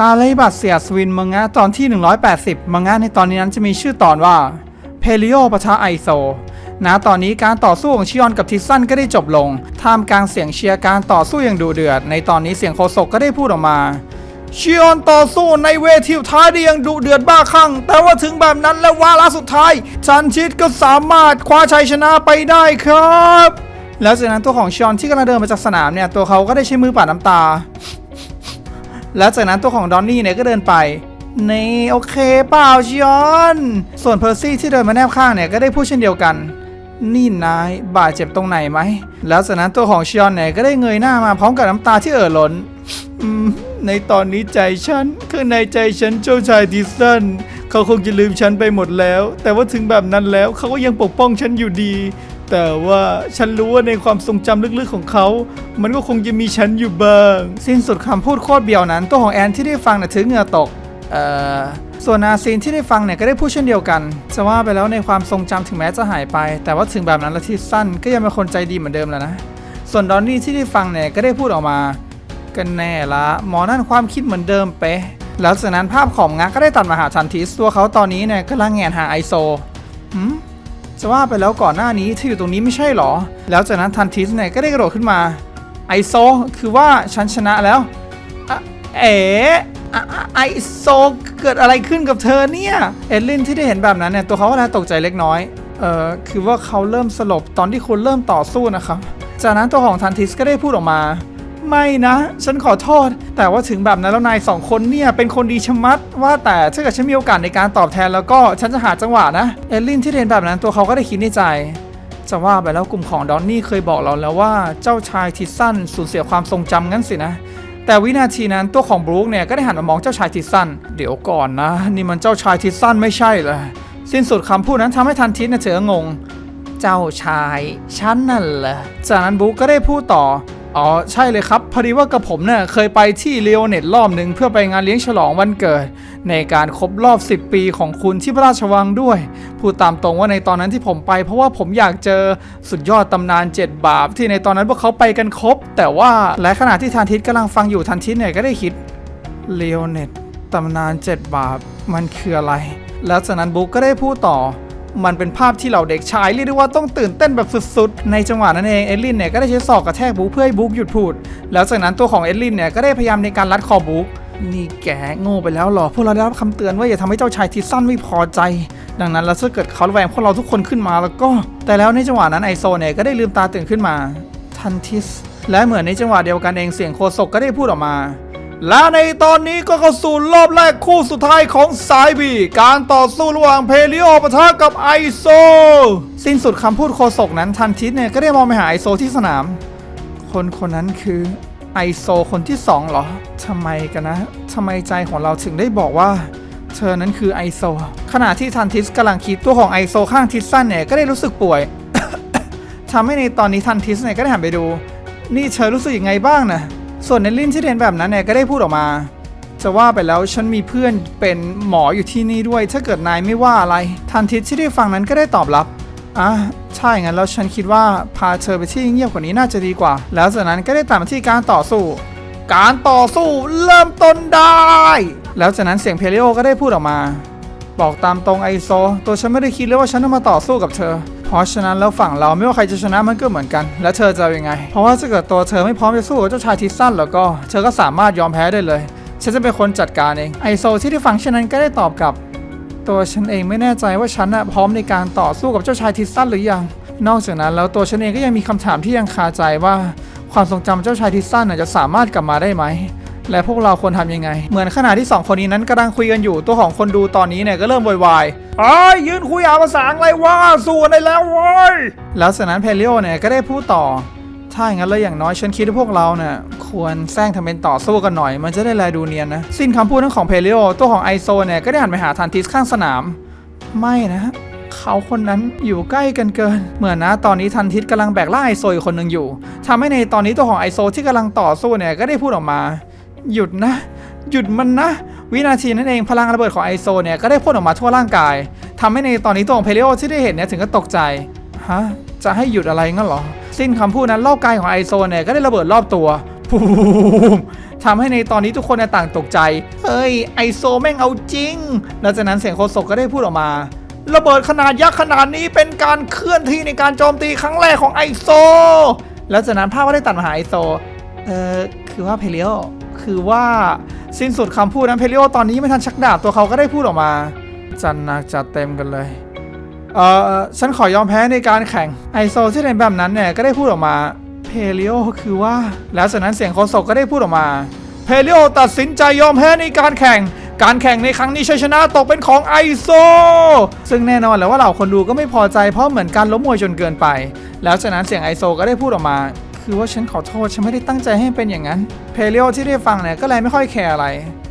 การไล่บัตรเสียสวินมังงะตอนที่ 180 มังงะในตอนนี้นั้นจะมีชื่อตอนว่าเพลิโอปะทะไอโซนะตอนนี้การต่อสู้ของชิออนกับทิสซันก็ได้จบลง ท่ามกลางเสียงเชียร์การต่อสู้อย่างดุเดือด ในตอนนี้เสียงโคศกก็ได้พูดออกมาชิออนต่อสู้ในเวทีท้ายได้อย่างดุเดือดบ้าคลั่ง แต่ว่าถึงแบบนั้นและวาระสุดท้ายชันชิดก็สามารถคว้าชัยชนะไปได้ครับ แล้วจากนั้นตัวของชิออนที่กำลังเดินมาจากสนามเนี่ยตัวเขาก็ได้ใช้มือปัดน้ำตา แล้วจากนั้นตัวของดอนนี่เนี่ยก็เดินไปนี่โอเคเปล่าชิออน ส่วนเพอร์ซี่ที่เดินมาแนบข้างเนี่ยก็ได้พูดเช่นเดียวกัน นี่นายบาดเจ็บตรงไหนไหม แล้วจากนั้นตัวของชิออนเนี่ยก็ได้เงยหน้ามาพร้อมกับน้ำตาที่เอ่อล้นในตอนนี้ใจฉันคือในใจฉันเจ้าชายดิสันเขาคงจะลืมฉันไปหมดแล้ว แต่ว่าถึงแบบนั้นแล้วเขาก็ยังปกป้องฉันอยู่ดี แต่ว่าฉันรู้ว่าในความทรงจำลึกๆของเขา มันก็คงจะมีฉันอยู่บ้าง สิ้นสุดคำพูดโคตรเบียวนั้น ตัวของแอนที่ได้ฟังน่ะถึงเหงื่อตก เอ่อ ส่วนอาซีนที่ได้ฟังเนี่ยก็ได้พูดเช่นเดียวกัน จะว่าไปแล้วในความทรงจำถึงแม้จะหายไป แต่ว่าถึงแบบนั้นละที่สั้นก็ยังเป็นคนใจดีเหมือนเดิมแล้วนะ ส่วนดอนนี่ที่ได้ฟังเนี่ยก็ได้พูดออกมา กันแน่ละหมอนั่นความคิดเหมือนเดิมเป๊ะ แล้วจากนั้นภาพของงักก็ได้ตัดมาหาทันทิสตัวเขาตอนนี้เนี่ยกำลังแงนหาไอโซหืม จะว่าไปแล้วก่อนหน้านี้เธออยู่ตรงนี้ไม่ใช่หรอ แล้วจากนั้นทันทิสเนี่ยก็ได้กระโดดขึ้นมา ไอโซ คือว่าฉันชนะแล้วอะเอ๋อไอโซเกิดอะไรขึ้นกับเธอเนี่ยเอดลินที่ได้เห็นแบบนั้นเนี่ยตัวเขาก็ได้ตกใจเล็กน้อยเอ่อคือว่าเขาเริ่มสลบตอนที่คุณเริ่มต่อสู้นะครับจากนั้นตัวของทันทิสก็ได้พูดออกมา ไม่นะ ฉันขอโทษ แต่ว่าถึงแบบนั้นแล้วนายสองคนเนี่ย เป็นคนดีชะมัด ว่าแต่ถ้าเกิดฉันมีโอกาสในการตอบแทนแล้วก็ฉันจะหาจังหวะนะ เอลลินที่เรียนแบบนั้นตัวเขาก็ได้คิดในใจจะว่าไปแล้วกลุ่มของดอนนี่เคยบอกเราแล้วว่าเจ้าชายทิสสันสูญเสียความทรงจำงั้นสินะ แต่วินาทีนั้นตัวของบรูคเนี่ยก็ได้หันมามองเจ้าชายทิสสันเดี๋ยวก่อนนะ นี่มันเจ้าชายทิสสันไม่ใช่เหรอสิ้นสุดคำพูดนั้นทำให้ทันทิสเนี่ยเธองง เจ้าชายฉันนั่นแหละจากนั้นบุ๊กก็ได้พูดต่อ อ๋อใช่เลยครับ พอดีว่ากับผมเนี่ยเคยไปที่เลโอเน็ตรอบหนึ่งเพื่อไปงานเลี้ยงฉลองวันเกิด ในการครบรอบ 10 ปีของคุณที่พระราชวังด้วย พูดตามตรงว่าในตอนนั้นที่ผมไป เพราะว่าผมอยากเจอสุดยอดตำนาน 7 บาป ที่ในตอนนั้นพวกเขาไปกันครบ แต่ว่าและขณะที่ทันทิศกำลังฟังอยู่ทันทิศเนี่ยก็ได้คิดเลโอเน็ตตำนาน 7 บาปมันคืออะไร แล้วจากนั้นบุ๊กก็ได้พูดต่อ มันเป็นภาพที่เหล่าเด็กชายเรียกได้ว่าต้องตื่นเต้นแบบสุดๆ ในจังหวะนั้นเองเอลลินเนี่ยก็ได้ใช้ศอกกระแทกบุ๊กเพื่อให้บุ๊กหยุดพูด แล้วจากนั้นตัวของเอลลินเนี่ยก็ได้พยายามในการรัดคอบุ๊กนี่แกโง่ไปแล้วหรอ พวกเราได้รับคำเตือนว่าอย่าทำให้เจ้าชายทิสซันไม่พอใจ ดังนั้นแล้วถ้าเกิดเขาแวงพวกเราทุกคนขึ้นมาแล้วก็ แต่แล้วในจังหวะนั้นไอโซเนี่ยก็ได้ลืมตาตื่นขึ้นมา ทันทิส และเหมือนในจังหวะเดียวกันเองเสียงโคศกก็ได้พูดออกมา และในตอนนี้ก็เข้าสู่รอบแรกคู่สุดท้ายของสายบี การต่อสู้ระหว่างเพลิโอปะทะกับไอโซ สิ้นสุดคำพูดโคศกนั้นทันทิสเนี่ยก็ได้มองไปหาไอโซที่สนาม คนคนนั้นคือไอโซคนที่สองเหรอทำไมกันนะทำไมใจของเราถึงได้บอกว่า เธอนั้นคือไอโซ ขณะที่ทันทิสกำลังคิดตัวของไอโซข้างทิสซันเนี่ยก็ได้รู้สึกป่วยทำให้ในตอนนี้ทันทิสเนี่ยก็ได้หันไปดู นี่เธอรู้สึกยังไงบ้างนะ ส่วนในลินที่เรียนแบบนั้นเนี่ยก็ได้พูดออกมา จะว่าไปแล้วฉันมีเพื่อนเป็นหมออยู่ที่นี่ด้วย ถ้าเกิดนายไม่ว่าอะไรทันทิสที่ได้ฟังนั้นก็ได้ตอบรับอะใช่งั้นแล้วฉันคิดว่าพาเธอไปที่เงียบกว่านี้น่าจะดีกว่า แล้วจากนั้นก็ได้ตามมาที่การต่อสู้ การต่อสู้เริ่มต้นได้ แล้วจากนั้นเสียงเพลิโอก็ได้พูดออกมา บอกตามตรงไอโซ ตัวฉันไม่ได้คิดเลยว่าฉันต้องมาต่อสู้กับเธอ เพราะฉะนั้นแล้วฝั่งเราไม่ว่าใครจะชนะมันก็เหมือนกัน แล้วเธอจะยังไง เพราะว่าถ้าเกิดตัวเธอไม่พร้อมจะสู้กับเจ้าชายทิสซันแล้วก็เธอก็สามารถยอมแพ้ได้เลย ฉันจะเป็นคนจัดการเองไอโซที่ได้ฟังเช่นนั้นก็ได้ตอบกลับ ตัวฉันเองไม่แน่ใจว่าฉันนะพร้อมในการต่อสู้กับเจ้าชายทิสซันหรือยัง นอกจากนั้นแล้วตัวฉันเองก็ยังมีคำถามที่ยังคาใจว่า ความทรงจำเจ้าชายทิสซันจะสามารถกลับมาได้ไหม และพวกเราควรทำยังไง เหมือนขณะที่สองคนนี้นั้นกำลังคุยกันอยู่ตัวของคนดูตอนนี้เนี่ยก็เริ่มโวยวายไอ้ยยืนคุยอาภาษาอะไรวะสู้กันได้แล้วเว้ยแล้วจากนั้นเพลิโอเนี่ยก็ได้พูดต่อถ้าอย่างนั้นแล้วอย่างน้อยฉันคิดว่าพวกเราเนี่ยควรแซงทำเป็นต่อสู้กันหน่อย มันจะได้แลดูเนียนนะ สิ้นคำพูดทั้งของเพลิโอตัวของไอโซเนี่ยก็ได้หันไปหาทันทิสข้างสนาม ไม่นะเขาคนนั้นอยู่ใกล้กันเกิน เหมือนนะตอนนี้ทันทิสกำลังแบกล่าไอโซอีกคนหนึ่งอยู่ทำให้ในตอนนี้ตัวของไอโซที่กำลังต่อสู้เนี่ยก็ได้พูดออกมา หยุดนะ หยุดมันนะ วินาทีนั้นเองพลังระเบิดของไอโซเนี่ยก็ได้พ่นออกมาทั่วร่างกายทำให้ในตอนนี้ตัวของเพลโอที่ได้เห็นเนี่ยถึงก็ตกใจฮะจะให้หยุดอะไรงั้นเหรอ สิ้นคำพูดนั้นรอบกายของไอโซเนี่ยก็ได้ระเบิดรอบตัวปูมทำให้ในตอนนี้ทุกคนต่างตกใจ เฮ้ย ไอโซแม่งเอาจริงแล้วจากนั้นเสียงโคศกก็ได้พูดออกมา ระเบิดขนาดยักษ์ขนาดนี้เป็นการเคลื่อนที่ในการโจมตีครั้งแรกของไอโซ แล้วจากนั้นภาพก็ได้ตัดมาหาไอโซ เออคือว่าเพลิโอ คือว่าสิ้นสุดคำพูดนั้นเพลิโอตอนนี้ไม่ทันชักดาบตัวเขาก็ได้พูดออกมา จันนักจัดเต็มกันเลยเออฉันขอยอมแพ้ในการแข่งไอโซที่เป็นแบบนั้นเนี่ยก็ได้พูดออกมาเพลิโอคือว่า แล้วจากนั้นเสียงโคศกก็ได้พูดออกมาเพลิโอตัดสินใจยอมแพ้ในการแข่งการแข่งในครั้งนี้ชัยชนะตกเป็นของไอโซ ซึ่งแน่นอนแหล้วว่าเหล่าคนดูก็ไม่พอใจเพราะเหมือนการล้มมวยจนเกินไป แล้วจากนั้นเสียงไอโซก็ได้พูดออกมา คือว่าฉันขอโทษ ฉันไม่ได้ตั้งใจให้เป็นอย่างนั้น เพลโอที่ได้ฟังเนี่ยก็เลยไม่ค่อยแคร์อะไร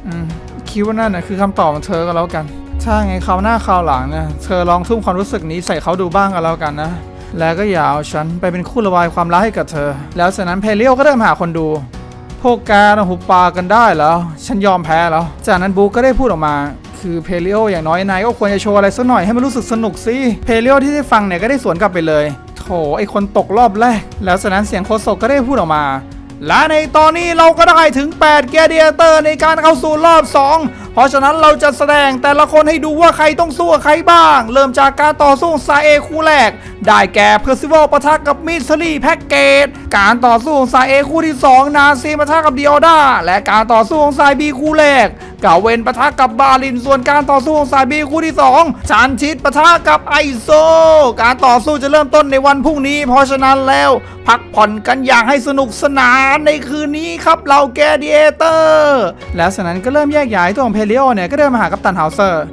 อืมคิดว่านั่นนะคือคำตอบของเธอก็แล้วกัน ถ้าไงคราวหน้าคราวหลังเนี่ยเธอลองทุ่มความรู้สึกนี้ใส่เขาดูบ้างก็แล้วกันนะ แล้วก็อย่าเอาฉันไปเป็นคู่ระบายความรักให้กับเธอ แล้วจากนั้นเพลโอก็เดินมหาคนดู พวกแกนะหุบปากกันได้แล้ว ฉันยอมแพ้แล้ว จากนั้นบูก็ได้พูดออกมาคือเพลโออย่างน้อยนายก็ควรจะโชว์อะไรสักหน่อยให้มันรู้สึกสนุกสิเพลโอที่ได้ฟังเนี่ยก็ได้สวนกลับไปเลย ไอคนตกรอบแรก แล้วสนั้นเสียงโคศกก็ได้พูดออกมา และในตอนนี้เราก็ได้ถึง 8 เกียร์เดียเตอร์ในการเข้าสู่รอบ 2 เพราะฉะนั้นเราจะแสดงแต่ละคนให้ดูว่าใครต้องสู้กับใครบ้าง เริ่มจากการต่อสู้ซาเอคู่แรก ได้แก่เพอร์ซิวลปะทะกับมิสลีแพ็กเกตการต่อสู้ของซาเอคู่ที่ 2 นาซีปะทะกับดิโอดาและการต่อสู้ของซายบีคู่แรกกาเวนปะทะกับบาลินส่วนการต่อสู้ของซายบีคู่ที่ 2ชานชิดปะทะกับไอโซ การต่อสู้จะเริ่มต้นในวันพรุ่งนี้ เพราะฉะนั้นแล้วพักผ่อนกันอย่างให้สนุกสนานในคืนนี้ครับเราแกเดียเตอร์ แล้วจากนั้นก็เริ่มแยกย้ายตัวของเพลิโอเนี่ยก็เดินมาหากัปตันเฮาเซอร์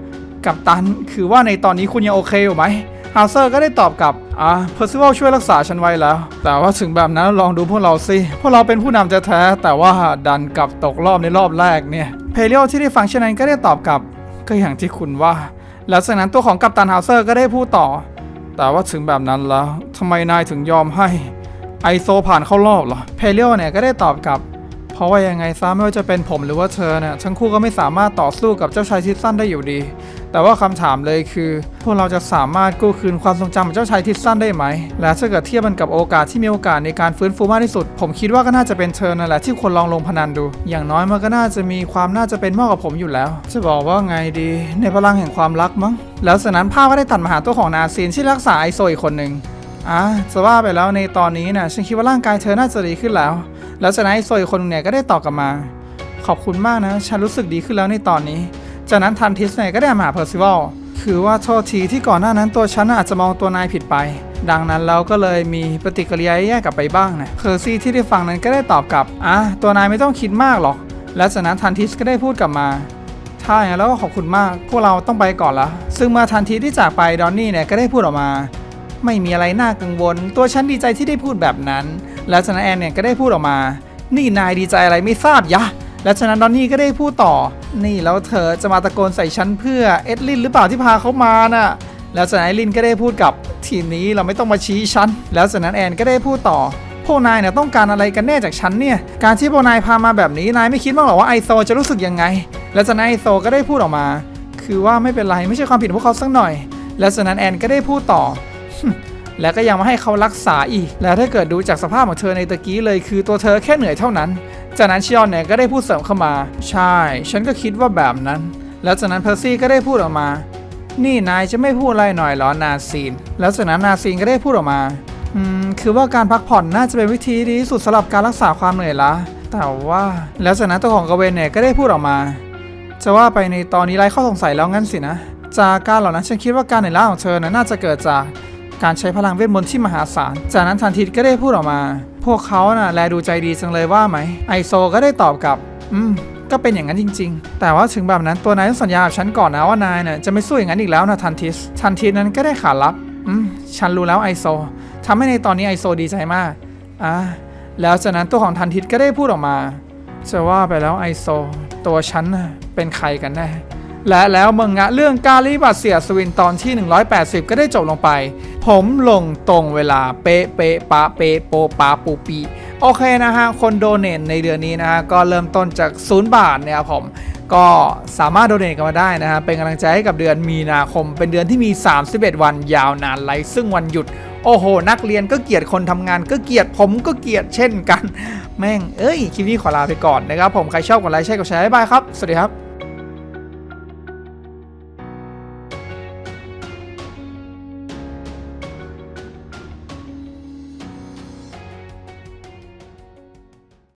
กัปตันคือว่าในตอนนี้คุณยังโอเคอยู่ไหมเฮาเซอร์ก็ได้ตอบกลับ อ่าเพอร์ซิวัลช่วยรักษาฉันไว้แล้ว แต่ว่าถึงแบบนั้นลองดูพวกเราสิ พวกเราเป็นผู้นำแท้แต่ว่าดันกลับตกรอบในรอบแรกเนี่ย เพลิโอที่ได้ฟังเช่นนั้นก็ได้ตอบกลับ ก็อย่างที่คุณว่า แล้วจากนั้นตัวของกัปตันเฮาเซอร์ก็ได้พูดต่อ แต่ว่าถึงแบบนั้นแล้วทำไมนายถึงยอมให้ไอโซผ่านเข้ารอบเหรอ เพลิโอเนี่ยก็ได้ตอบกลับ เพราะว่ายังไงซะไม่ว่าจะเป็นผมหรือว่าเธอเนี่ยทั้งคู่ก็ไม่สามารถต่อสู้กับเจ้าชายทิสซันได้อยู่ดี แต่ว่าคำถามเลยคือ พวกเราจะสามารถกู้คืนความทรงจำของเจ้าชายทิสซันได้ไหม และถ้าเกิดเทียบมันกับโอกาสที่มีโอกาสในการฟื้นฟูมากที่สุด ผมคิดว่าก็น่าจะเป็นเธอนั่นแหละที่ควรลองลงพนันดู อย่างน้อยมันก็น่าจะมีความน่าจะเป็นมากกว่าผมอยู่แล้ว จะบอกว่าไงดี ในพลังแห่งความรักมั้งแล้วจากนั้นภาพก็ได้ตัดมาหาตัวของนาซีนที่รักษาไอโซอีกคนหนึ่ง อะจะว่าไปแล้วในตอนนี้นะฉันคิดว่าร่างกายเธอน่าจะดีขึ้นแล้ว แล้วจากนั้นไอ้โซยคนเนี่ยก็ได้ตอบกลับมา ขอบคุณมากนะ ฉันรู้สึกดีขึ้นแล้วในตอนนี้ จากนั้นทันทิสเนี่ยก็ได้มาหาเพอร์ซิวัลคือว่าโทษทีที่ก่อนหน้านั้นตัวฉันอาจจะมองตัวนายผิดไป ดังนั้นเราก็เลยมีปฏิกิริยาแย่กลับไปบ้างนะเพอร์ซี่ที่ได้ฟังนั้นก็ได้ตอบกลับอะตัวนายไม่ต้องคิดมากหรอก และจากนั้นทันทิสก็ได้พูดกลับมาถ้าอย่างนั้นแล้วก็ขอบคุณมากพวกเราต้องไปก่อนละซึ่งเมื่อทันทีที่จากไปดอนนี่เนี่ยก็ได้พูดออกมา ไม่มีอะไรน่ากังวล ตัวฉันดีใจที่ได้พูดแบบนั้น แล้วจนั้นแอนเนี่ยก็ได้พูดออกมา นี่นายดีใจอะไรไม่ทราบยะ แล้วจากนั้นดอนนี่ก็ได้พูดต่อ นี่แล้วเธอจะมาตะโกนใส่ฉันเพื่อเอ็ดลินหรือเปล่าที่พาเขามาน่ะ แล้วจากนั้นไอลินก็ได้พูดกับทีนี้เราไม่ต้องมาชี้ฉัน แล้วจนั้นแอนก็ได้พูดต่อพวกนายเนี่ยต้องการอะไรกันแน่จากฉันเนี่ย การที่พวกนายพามาแบบนี้นายไม่คิดบ้างหรอว่าไอโซจะรู้สึกยังไง แล้วจากนั้นไอโซก็ได้พูดออกมา คือว่าไม่เป็นไรไม่ใช่ความผิดของพวกเขาสักหน่อย แล้วจากนั้นแอนก็ได้พูดต่อ แล้วก็ยังมาให้เขารักษาอีก แล้วถ้าเกิดดูจากสภาพของเธอในตะกี้เลยคือตัวเธอแค่เหนื่อยเท่านั้น จากนั้นชิออนเนี่ยก็ได้พูดเสริมเข้ามา ใช่ ฉันก็คิดว่าแบบนั้น แล้วจากนั้นเพอร์ซี่ก็ได้พูดออกมา นี่นายจะไม่พูดอะไรหน่อยเหรอนาซีน แล้วจากนั้นนาซีนก็ได้พูดออกมาอืมคือว่าการพักผ่อนน่าจะเป็นวิธีดีที่สุดสำหรับการรักษาความเหนื่อยล้าแต่ว่า แล้วจากนั้นตัวของกเวนเนี่ยก็ได้พูดออกมา จะว่าไปในตอนนี้ไร้ข้อสงสัยแล้วงั้นสินะ จากการเหล่านั้นฉันคิดว่าการเหนื่อยล้าของเธอนะน่าจะเกิดจาก การใช้พลังเวทมนต์ที่มหาศาล จากนั้นทันทีก็ได้พูดออกมา พวกเขาน่ะแลดูใจดีจังเลยว่าไหม ไอโซก็ได้ตอบกลับ อืม ก็เป็นอย่างนั้นจริง ๆ แต่ว่าถึงแบบนั้นตัวนายต้องสัญญากับฉันก่อนนะว่านายเนี่ยจะไม่สู้อย่างนั้นอีกแล้วนะทันทิส ทันทีนั้นก็ได้ขารับ อืม ฉันรู้แล้วไอโซทำให้ในตอนนี้ไอโซดีใจมาก อะแล้วจากนั้นตัวของทันทิสก็ได้พูดออกมา จะว่าไปแล้วไอโซ ตัวฉันน่ะเป็นใครกันแน่ และแล้วมังงะเรื่องกาลิบัตเสียสวินตอนที่ 180 ก็ได้จบลงไป ผมลงตรงเวลาเป๊ะเป๊ะปะเป๊ะโปปาปูปี โอเคนะฮะ คนโดเนทในเดือนนี้นะฮะ ก็เริ่มต้นจาก 0 บาทเนี่ยครับผม ก็สามารถโดเนทกันมาได้นะฮะ เป็นกำลังใจให้กับเดือนมีนาคม เป็นเดือนที่มี 31 วันยาวนานไร้ซึ่งวันหยุดโอ้โห นักเรียนก็เกลียดคนทำงานก็เกลียดผมก็เกลียดเช่นกัน แม่ง เอ้ย คลิปนี้ขอลาไปก่อนนะครับ ผมใครชอบกดไลค์ใช่กดแชร์บายครับ สวัสดีครับ